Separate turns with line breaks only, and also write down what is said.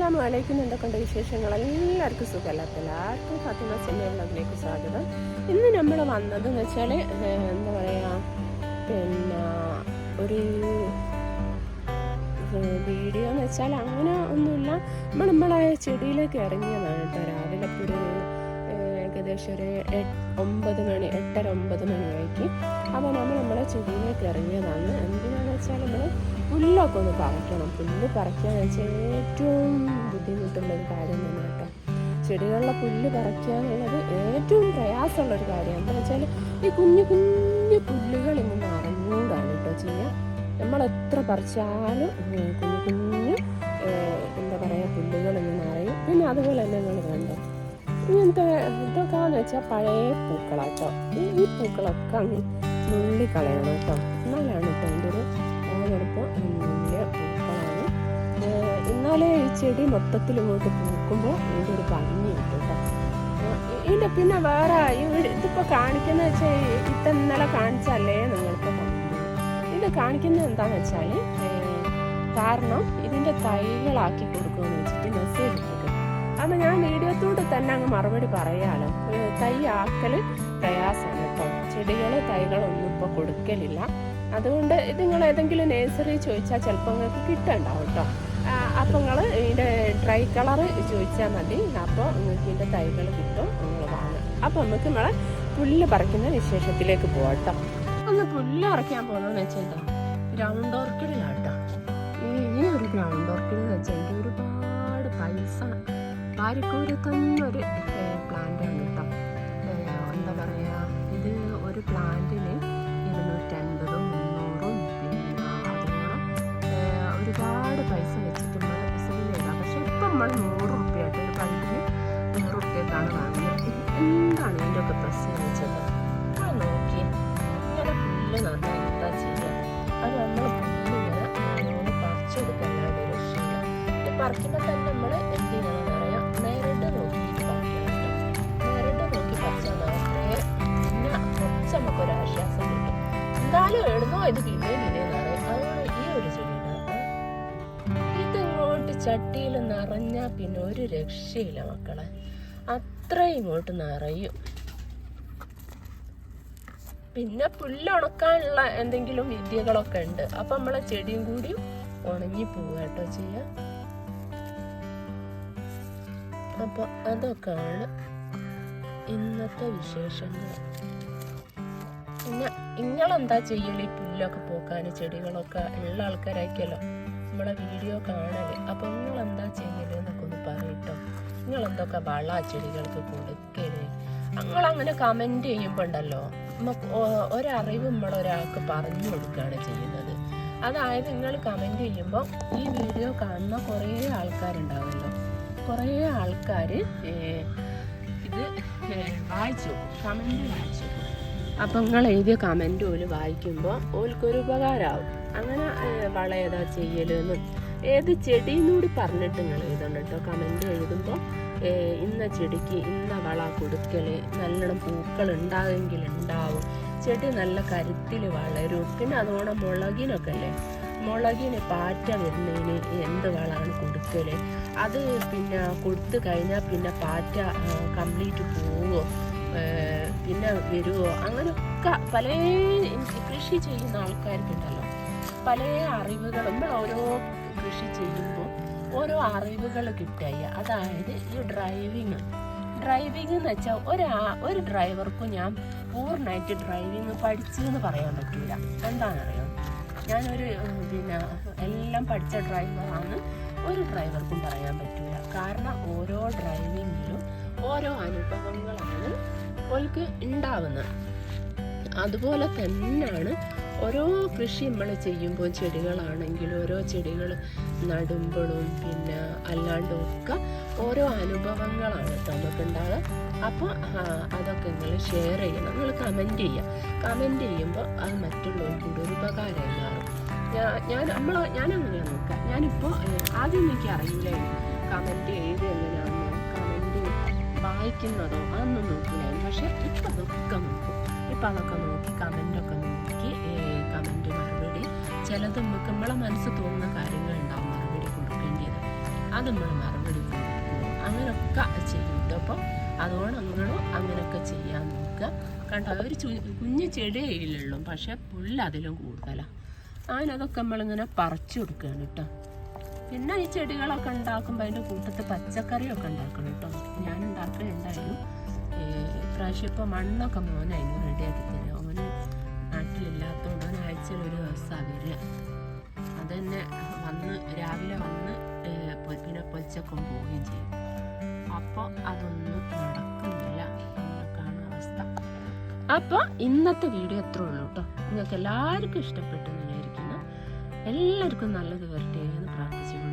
അസ്സലാമു വലൈക്കും എന്തൊക്കെയുണ്ട് വിശേഷങ്ങൾ? എല്ലാവർക്കും സുഖമല്ല? അപ്പോൾ എല്ലാവർക്കും ഫാത്തിമ സിനിമകളിലേക്ക് സ്വാഗതം. ഇന്ന് നമ്മൾ വന്നതെന്ന് വെച്ചാൽ എന്താ പറയുക പിന്നെ ഒരു വീഡിയോ എന്ന് വെച്ചാൽ അങ്ങനെ ഒന്നുമില്ല. നമ്മൾ നമ്മളെ ചെടിയിലേക്ക് ഇറങ്ങിയതാണ് കേട്ടോ. രാവിലെ ഇപ്പോൾ ഒരു ഏകദേശം ഒരു ഒമ്പത് മണി എട്ടര ഒമ്പത് മണിയായിട്ട് അപ്പോൾ നമ്മൾ നമ്മളെ ചെടിയിലേക്ക് ഇറങ്ങിയതാണ്. എന്തിനാണെന്ന് വെച്ചാൽ നമ്മൾ പുല്ലൊക്കെ ഒന്ന് പറിക്കണം. പുല്ല് പറിക്കുക വെച്ചാൽ ഏറ്റവും ബുദ്ധിമുട്ടുള്ള ഒരു കാര്യം തന്നെ കേട്ടോ. ചെടികളിലെ പുല്ല് പറിക്കുക എന്നുള്ളത് ഏറ്റവും പ്രയാസമുള്ള ഒരു കാര്യം എന്താ വെച്ചാൽ ഈ കുഞ്ഞു കുഞ്ഞു പുല്ലുകൾ ഇങ്ങനെ അറിഞ്ഞുകൂടാണ് കേട്ടോ ചെയ്യുക. നമ്മൾ എത്ര പറിച്ചാലും കുഞ്ഞു കുഞ്ഞു എന്താ പറയുക പുല്ലുകൾ ഇങ്ങനെ അറിയും പിന്നെ അതുപോലെ തന്നെ നിങ്ങൾ കണ്ടോ ഇങ്ങനത്തെ ഇതൊക്കെയാണെന്ന് എന്ന് വെച്ചാൽ പഴയ പൂക്കളാട്ടോ ഈ പൂക്കളൊക്കെ അങ്ങ് നുള്ളിക്കളയണം കേട്ടോ. എന്നാലാണ് കേട്ടോ അതിന്റെ ഒരു ഓനെടുപ്പോൾ വലിയ പൂക്കളാണ് എന്നാലേ ഈ ചെടി മൊത്തത്തിൽ ഇങ്ങോട്ട് പൂക്കുമ്പോൾ ഇതിന്റെ ഒരു ഭംഗി കിട്ടും ഇതിന്റെ പിന്നെ വേറെ ഇതിപ്പോൾ കാണിക്കുന്ന വെച്ചാൽ ഇത് ഇന്നലെ കാണിച്ചല്ലേ നിങ്ങൾക്ക് ഇത് കാണിക്കുന്നത് എന്താണെന്ന് വെച്ചാൽ കാരണം ഇതിന്റെ തൈകളാക്കി കൊടുക്കുമെന്ന് വെച്ചിട്ട് മെസ്സേജ് ഇട്ടിട്ട് അത് ഞാൻ വീഡിയോത്തോട് തന്നെ അങ്ങ് മറുപടി പറയാലോ തൈ ആക്കൽ പ്രയാസമാണ് കേട്ടോ. ചെടികൾ തൈകളൊന്നും ഇപ്പോൾ കൊടുക്കലില്ല. അതുകൊണ്ട് നിങ്ങൾ ഏതെങ്കിലും നേഴ്സറി ചോദിച്ചാൽ ചിലപ്പോൾ നിങ്ങൾക്ക് കിട്ടണ്ടാവും കേട്ടോ അപ്പോൾ നിങ്ങൾ ഇതിന്റെ ഡ്രൈ കളർ ചോദിച്ചാൽ മതി. അപ്പോൾ നിങ്ങൾക്ക് ഇതിന്റെ തൈകൾ കിട്ടും നിങ്ങൾ വാങ്ങും. അപ്പോൾ നമുക്ക് നമ്മളെ പുല്ല് പറിക്കുന്ന വിശേഷത്തിലേക്ക് പോകാം കേട്ടോ ഒന്ന് പുല്ല് പറിക്കാൻ പോകണമെന്ന് വെച്ചാൽ ഗ്രൗണ്ട് ഓർക്കിഡിലാട്ടോ ഈ ഈ ഒരു ഗ്രൗണ്ട് ഓർക്കിഡ് എന്ന് വെച്ചാൽ ഒരുപാട് പൈസ. പാരിക്കൂര് തന്നൊരു പ്ലാന്റ് നമ്മൾ നൂറ് റുപ്യായിട്ട് ഒരു ബൾബിന് നൂറ് റുപ്യക്കാണ് വാങ്ങുന്നത്. എന്താണ് ഇതിന്റെ ഒക്കെ പ്രശ്നം വെച്ചത് അത് നോക്കി ഇങ്ങനെ പുല്ല് നന്നായി എന്താ ചെയ്യുക? അത് നമ്മൾ പുല്ല് ഇങ്ങനെ ഒരു ഈ പറിക്കുമ്പോൾ തന്നെ നമ്മൾ എന്ത് ചെയ്യണമെന്ന് പറയാം? നേരിട്ട് നോക്കിയിട്ട് നേരിട്ട് നോക്കി പറിച്ചാൽ മാത്രമേ പിന്നെ കുറച്ച് നമുക്കൊരു ആശ്വാസം കിട്ടും. എന്തായാലും എഴുതോ ഇത് ചട്ടിയിൽ നിറഞ്ഞാൽ പിന്നെ ഒരു രക്ഷയില്ല മക്കളെ. അത്രയും ഇങ്ങോട്ട് നിറയും. പിന്നെ പുല്ലുണക്കാനുള്ള എന്തെങ്കിലും വിദ്യകളൊക്കെ ഉണ്ട്. അപ്പൊ നമ്മളെ ചെടിയും കൂടി ഉണങ്ങി പോവുക കേട്ടോ ചെയ്യാ. അപ്പൊ അതൊക്കെയാണ് ഇന്നത്തെ വിശേഷങ്ങൾ. പിന്നെ നിങ്ങളെന്താ ചെയ്യൽ? ഈ പുല്ലൊക്കെ പോക്കാൻ ചെടികളൊക്കെ ഉള്ള ആൾക്കാരായിരിക്കല്ലോ നമ്മളെ വീഡിയോ കാണൽ. അപ്പോൾ നിങ്ങൾ എന്താ ചെയ്യൽ എന്നൊക്കെ ഒന്ന് പറയട്ടോ. നിങ്ങൾ എന്തൊക്കെ വള ചെടികൾക്ക് കൊടുക്കൽ? നിങ്ങൾ അങ്ങനെ കമന്റ് ചെയ്യുമ്പോ ഉണ്ടല്ലോ നമുക്ക് ഒരറിവ് നമ്മൾ ഒരാൾക്ക് പറഞ്ഞു കൊടുക്കുകയാണ് ചെയ്യുന്നത്. അതായത് നിങ്ങൾ കമന്റ് ചെയ്യുമ്പോൾ ഈ വീഡിയോ കാണുന്ന കുറേ ആൾക്കാരുണ്ടാവുമല്ലോ കുറേ ആൾക്കാർ ഇത് വായിച്ചു കമന്റ് വായിച്ചു അപ്പം നിങ്ങൾ എഴുതിയ കമന്റ് ഓൽ വായിക്കുമ്പോൾ ഓൽക്കൊരു ഉപകാരമാവും അങ്ങനെ വള ഏതാ ചെയ്യലെന്നും ഏത് ചെടിയെന്നൂടി പറഞ്ഞിട്ട് നിങ്ങൾ എഴുതണം കേട്ടോ. കമന്റ് എഴുതുമ്പോൾ ഇന്ന ചെടിക്ക് ഇന്ന വള കൊടുക്കൽ നല്ലോണം പൂക്കൾ ഉണ്ടാകുമെങ്കിൽ ഉണ്ടാവും. ചെടി നല്ല കരുത്തിൽ വളരും. പിന്നെ അതുകൊണ്ട് മുളകിനൊക്കെ അല്ലേ മുളകിന് പാറ്റ വരുന്നതിന് എന്ത് വളമാണ് കൊടുക്കൽ അത് പിന്നെ കൊടുത്തു കഴിഞ്ഞാൽ പിന്നെ പാറ്റ കംപ്ലീറ്റ് പോവോ? പിന്നെ വരുമോ അങ്ങനെയൊക്കെ പല കൃഷി ചെയ്യുന്ന ആൾക്കാർക്കുണ്ടല്ലോ പല അറിവുകളും നമ്മൾ ഓരോ കൃഷി ചെയ്യുമ്പോൾ ഓരോ അറിവുകൾ കിട്ടുക. അതായത് ഈ ഡ്രൈവിങ് ഡ്രൈവിംഗ് എന്ന് വെച്ചാൽ ഒരാ ഒരു ഡ്രൈവർക്കും ഞാൻ പൂർണമായിട്ട് ഡ്രൈവിങ് പഠിച്ചു എന്ന് പറയാൻ പറ്റില്ല. എന്താണെന്നറിയോ? ഞാനൊരു പിന്നെ എല്ലാം പഠിച്ച ഡ്രൈവറാണ് ഒരു ഡ്രൈവർക്കും പറയാൻ പറ്റില്ല. കാരണം ഓരോ ഡ്രൈവിങ്ങിലും ഓരോ അനുഭവങ്ങളാണ് ഓൾക്ക് ഉണ്ടാവുന്നത്. അതുപോലെ തന്നെയാണ് ഓരോ കൃഷി നമ്മൾ ചെയ്യുമ്പോൾ ചെടികളാണെങ്കിലും ഓരോ ചെടികൾ നടുമ്പോഴും പിന്നെ അല്ലാണ്ടും ഒക്കെ ഓരോ അനുഭവങ്ങളാണ് നമുക്കുണ്ടാവുക. അപ്പോൾ അതൊക്കെ നിങ്ങൾ ഷെയർ ചെയ്യണം. നിങ്ങൾ കമന്റ് ചെയ്യുക. കമന്റ് ചെയ്യുമ്പോൾ അത് മറ്റുള്ളവർക്ക് ഒരു ഉപകാരമായി മാറും. ഞാൻ നമ്മൾ ഞാൻ നോക്കുക ഞാനിപ്പോൾ ആദ്യം എനിക്ക് അറിയില്ലായിരുന്നു കമന്റ് ചെയ്ത് എങ്ങനെയാണെന്നോ കമന്റ് വായിക്കുന്നതോ അതൊന്നും നോക്കില്ലായിരുന്നു. പക്ഷേ ഇപ്പം അതൊക്കെ നോക്കും. ഇപ്പം അതൊക്കെ നോക്കി കമന്റൊക്കെ നോക്കി കമന്റ് മറുപടി. ചിലത് നമ്മളെ മനസ്സ് തോന്നുന്ന കാര്യങ്ങൾ ഉണ്ടാവും മറുപടി കൊടുക്കേണ്ടത്. അത് നമ്മൾ മറുപടി കൊടുക്കുന്നു. അങ്ങനെയൊക്കെ ചെയ്യും കേട്ടോ അപ്പം അതുകൊണ്ട് നിങ്ങളും അങ്ങനെയൊക്കെ ചെയ്യാൻ നോക്കുക. കണ്ടോ ഒരു കുഞ്ഞു ചെടിയിലുള്ളൂ പക്ഷേ പുല്ല് അതിലും കൂടുതലാണ് അതിനതൊക്കെ നമ്മളിങ്ങനെ പറിച്ചു കൊടുക്കുകയാണ് കേട്ടോ. പിന്നെ ഈ ചെടികളൊക്കെ ഉണ്ടാക്കുമ്പോൾ അതിന്റെ കൂട്ടത്തിൽ പച്ചക്കറിയൊക്കെ ഉണ്ടാക്കണം കേട്ടോ. ഞാൻ ഉണ്ടാക്കുന്നുണ്ടായിരുന്നു പ്രാവശ്യം ഇപ്പോൾ മണ്ണൊക്കെ മോനായിരുന്നു റെഡിയാക്കി തരാം ആഴ്ചയിൽ ഒരു ദിവസമാണ് വരിക അതന്നെ വന്ന് രാവിലെ വന്ന് പിന്നെ പൊലിച്ചൊക്കെ പോവുകയും ചെയ്യും. അപ്പോൾ അതൊന്നും നടക്കുന്നില്ല എന്നൊക്കെയാണ് അവസ്ഥ. അപ്പോൾ ഇന്നത്തെ വീഡിയോ എത്ര ഉള്ളൂ കേട്ടോ നിങ്ങൾക്ക് എല്ലാവർക്കും ഇഷ്ടപ്പെട്ടെന്ന് വിചാരിക്കുന്നു. എല്ലാവർക്കും നല്ലത് വരട്ടെ എന്ന് പ്രാർത്ഥിച്ചുകൊണ്ട്